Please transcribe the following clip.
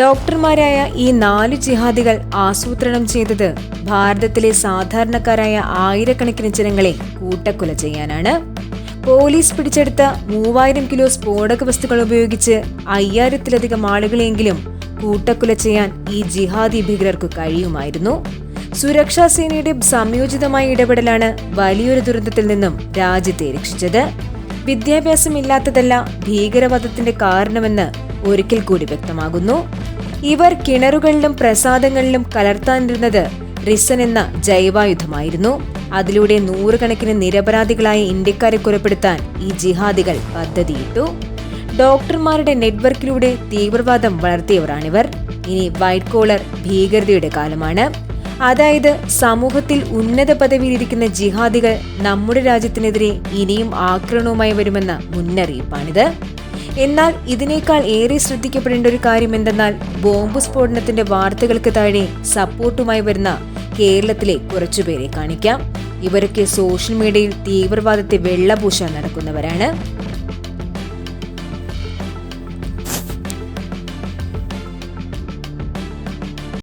ഡോക്ടർമാരായ ഈ നാല് ജിഹാദികൾ ആസൂത്രണം ചെയ്തത് ഭാരതത്തിലെ സാധാരണക്കാരായ ആയിരക്കണക്കിന് ജനങ്ങളെ കൂട്ടക്കൊല ചെയ്യാനാണ്. പോലീസ് പിടിച്ചെടുത്ത മൂവായിരം കിലോ സ്ഫോടക വസ്തുക്കൾ ഉപയോഗിച്ച് അയ്യായിരത്തിലധികം ആളുകളെങ്കിലും കൂട്ടക്കൊല ചെയ്യാൻ ഈ ജിഹാദി ഭീകരർക്ക് കഴിയുമായിരുന്നു. സുരക്ഷാ സേനയുടെ സംയോജിതമായ ഇടപെടലാണ് വലിയൊരു ദുരന്തത്തിൽ നിന്നും രാജ്യത്തെ രക്ഷിച്ചത്. വിദ്യാഭ്യാസമില്ലാത്തതല്ല ഭീകരവാദത്തിന്റെ കാരണമെന്ന് ഒരിക്കൽ കൂടി വ്യക്തമാകുന്നു. ഇവർ കിണറുകളിലും പ്രസാദങ്ങളിലും കലർത്താനിരുന്നത് റിസൻ എന്ന ജൈവായുധമായിരുന്നു അതിലൂടെ നൂറുകണക്കിന് നിരപരാധികളായ ഇന്ത്യക്കാരെ കൊലപ്പെടുത്താൻ ഈ ജിഹാദികൾ പദ്ധതിയിട്ടു. ഡോക്ടർമാരുടെ നെറ്റ്വർക്കിലൂടെ തീവ്രവാദം വളർത്തിയവരാണിവർ. ഇനി വൈറ്റ് കോളർ ഭീകരതയുടെ കാലമാണ്. അതായത് സമൂഹത്തിൽ ഉന്നത പദവിയിലിരിക്കുന്ന ജിഹാദികൾ നമ്മുടെ രാജ്യത്തിനെതിരെ ഇനിയും ആക്രമണവുമായി വരുമെന്ന മുന്നറിയിപ്പാണിത്. എന്നാൽ ഇതിനേക്കാൾ ഏറെ ശ്രദ്ധിക്കപ്പെടേണ്ട ഒരു കാര്യം എന്തെന്നാൽ ബോംബ് സ്ഫോടനത്തിന്റെ വാർത്തകൾക്ക് താഴെ സപ്പോർട്ടുമായി വരുന്ന കേരളത്തിലെ കുറച്ചുപേരെ കാണിക്കാം. ഇവരൊക്കെ സോഷ്യൽ മീഡിയയിൽ തീവ്രവാദത്തെ വെള്ളപൂശാൻ നടക്കുന്നവരാണ്.